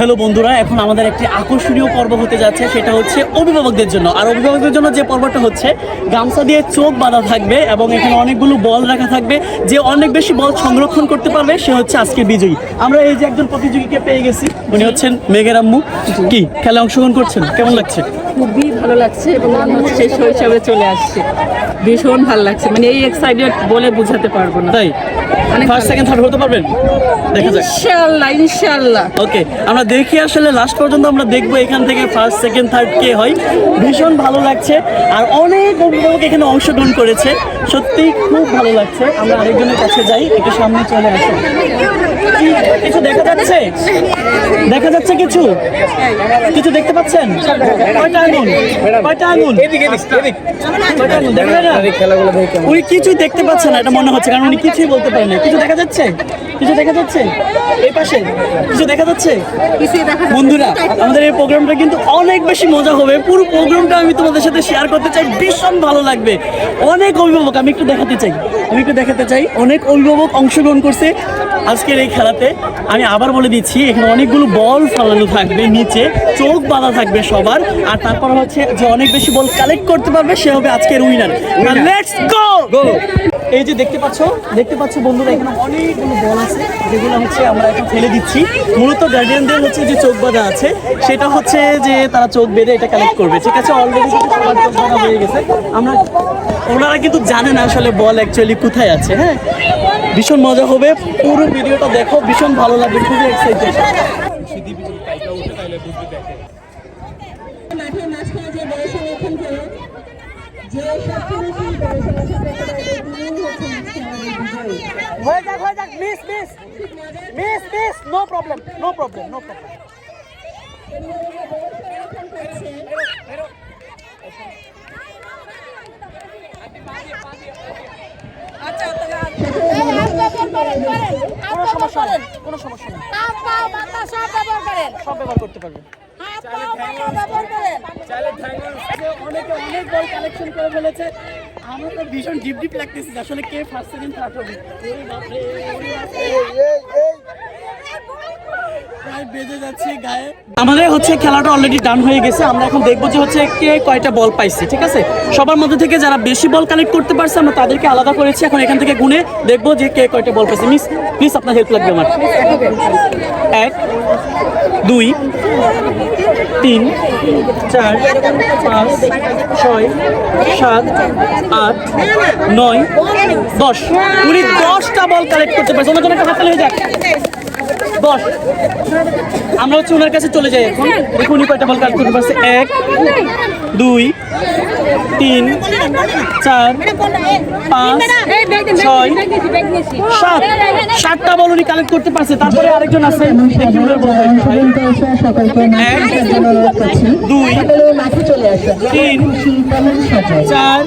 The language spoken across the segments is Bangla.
হ্যালো বন্ধুরা এখন আমাদের একটি আকর্ষণীয় পর্ব হতে যাচ্ছে সেটা হচ্ছে অভিভাবকদের জন্য। আর অভিভাবকদের জন্য যে পর্বটা হচ্ছে গামছা দিয়ে চোখ বাঁধা থাকবে এবং এখানে অনেকগুলো বল রাখা থাকবে যে অনেক বেশি বল সংরক্ষণ করতে পারবে সে হচ্ছে আজকে বিজয়ী। আমরা এই যে একজন প্রতিযোগীকে পেয়ে গেছি উনি হচ্ছেন মেঘের আম্মু। কি খেলা অংশগ্রহণ করছেন? কেমন লাগছে? খুবই ভালো লাগছে এবং হচ্ছে শৈশবে চলে আসছে। ভীষণ ভালো লাগছে। মানে এই এক্সাইটেড বলে বোঝাতে পারব না। তাই? ফার্স্ট সেকেন্ড থার্ড হতে পারবেন? দেখা যাক। ইনশাল্লাহ ইনশাল্লাহ ওকে আমরা দেখি আসলে লাস্ট পর্যন্ত আমরা দেখব এখান থেকে ফার্স্ট সেকেন্ড থার্ড কে হয়। ভীষণ ভালো লাগছে। আর অনেক অভিভাবক এখানে অংশগ্রহণ করেছে। সত্যি খুব ভালো লাগছে। আমরা আরেকজনের কাছে যাই, একটু সামনে চলে আসো। কি- কিছু দেখা যাচ্ছে? দেখা যাচ্ছে কিছু? কিছু দেখতে পাচ্ছেন? কয়টা আঙুল? কয়টা আঙুল? কয়টা আঙুল? দেখা যায় না? উনি কিছুই দেখতে পাচ্ছেন না এটা মনে হচ্ছে কারণ উনি কিছুই বলতে পারেন না কিছু দেখা যাচ্ছে? কিছু দেখা যাচ্ছে? এই পাশে? কিছু দেখা যাচ্ছে। বন্ধুরা আমাদের এই প্রোগ্রামটা কিন্তু অনেক বেশি মজা হবে। পুরো প্রোগ্রামটা আমি তোমাদের সাথে শেয়ার করতে চাই। ভীষণ ভালো লাগবে। অনেক অভিভাবক আমি একটু দেখাতে চাই। আমি একটু দেখাতে চাই। অনেক অভিভাবক অংশগ্রহণ করছে। আজকের এই খেলাতে আমি আবার বলে দিচ্ছি এখানে অনেকগুলো বল ফালানো থাকবে নিচে চোখ বাঁধা থাকবে সবার। আর তারপর হচ্ছে যে অনেক বেশি বল কালেক্ট করতে পারবে সে হবে আজকের উইনার লেটস গো গো এই যে দেখতে পাচ্ছ দেখতে পাচ্ছ বন্ধুরা এখানে অনেকগুলো বল আছে যেগুলো হচ্ছে আমরা এখন ফেলে দিচ্ছি। মূলত গার্ডিয়ানদের হচ্ছে যে চোখ বাঁধা আছে সেটা হচ্ছে যে তারা চোখ বেঁধে এটা কালেক্ট করবে ঠিক আছে? অলরেডি কিন্তু সবার চোখ বাঁধা হয়ে গেছে। আমরা ওনারা কিন্তু জানে না আসলে বল অ্যাকচুয়ালি কোথায় আছে হ্যাঁ? ভীষণ মজা হবে পুরো ভিডিওটা দেখো ভীষণ ভালো লাগবে খুবই এক্সাইটেড মাঝখানে যে বড় সংরক্ষণ করে যে হয়ে যাক হয়ে যাক miss miss miss miss no problem no problem no problem কোনো সমস্যা নেই কোনো সমস্যা নেই। সব ব্যবহার করতে পারবেন। অনেকে অনেক বল কালেকশন করে ফেলেছে আমার তো ভীষণ ডিপ ডিপ লাগতেছে আসলে কে ফার্স্ট সেকেন্ড থার্ড হবে আমাদের হচ্ছে খেলাটা অলরেডি ডান হয়ে গেছে। আমরা এখন দেখব যে হচ্ছে কে কয়টা বল পাইছে, ঠিক আছে? সবার মধ্যে থেকে যারা বেশি বল কালেক্ট করতে পারছে, আমরা তাদেরকে আলাদা করেছি। এখন এখান থেকে গুনে দেখব যে কে কয়টা বল পাইছে। মিস প্লিজ আপনার হেল্প লাগবে আমার। এক, দুই, তিন, চার, পাঁচ, ছয়, সাত, আট, নয়, দশ। উনি দশটা বল কালেক্ট করতে পারছে। ওনার জন্য একটা হাততালি হয়ে যাক। দশ আমরা হচ্ছে ওনার কাছে চলে যাই এখন। দেখুন কয়টা বল কাজ করতে পারছে। এক দুই, তিন, চার, পাঁচ, ছয়, সাত। সাতটা বল উনি কালেক্ট করতে পারছে। তারপরে আরেকজন আছে দুই, তিন, চার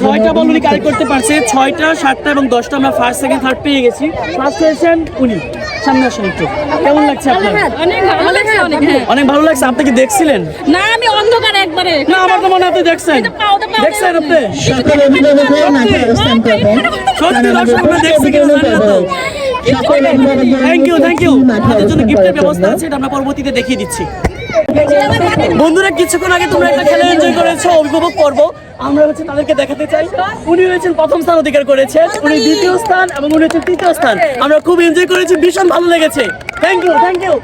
ছয়টা বল উনি কালেক্ট করতে পারছে। ছয়টা, সাতটা এবং দশটা আমরা ফার্স্ট সেকেন্ড থার্ড পেয়ে গেছি। ফার্স্ট হয়েছেন উনি। সামনে আসুন একটু কেমন লাগছে আপনার? অনেক ভালো লাগছে অনেক হ্যাঁ। অনেক ভালো লাগছে আপনি কি দেখছিলেন? না আমি অন্ধকার একবারে। না আমার তো মনে আপনি দেখছেন। দেখছেন আপনি? সকল অভিভাবকরা মাঠে অবস্থান করবেন সত্যি দর্শক আমরা দেখছি কেউ জানি না তো। থ্যাংক ইউ থ্যাংক ইউ আমাদের জন্য গিফটের ব্যবস্থা আছে এটা আমরা পরবর্তীতে দেখিয়ে দিচ্ছি। বন্ধুরা, কিছুক্ষণ আগে তোমরা একটা খেলা এনজয় করেছ, অভিভাবক পর্ব। আমরা হচ্ছে তাদেরকে দেখাতে চাই। উনি হয়েছেন প্রথম স্থান অধিকার করেছেন উনি দ্বিতীয় স্থান এবং উনি হচ্ছেন তৃতীয় স্থান। আমরা খুব এনজয় করেছি, ভীষণ ভালো লেগেছে। Thank you thank you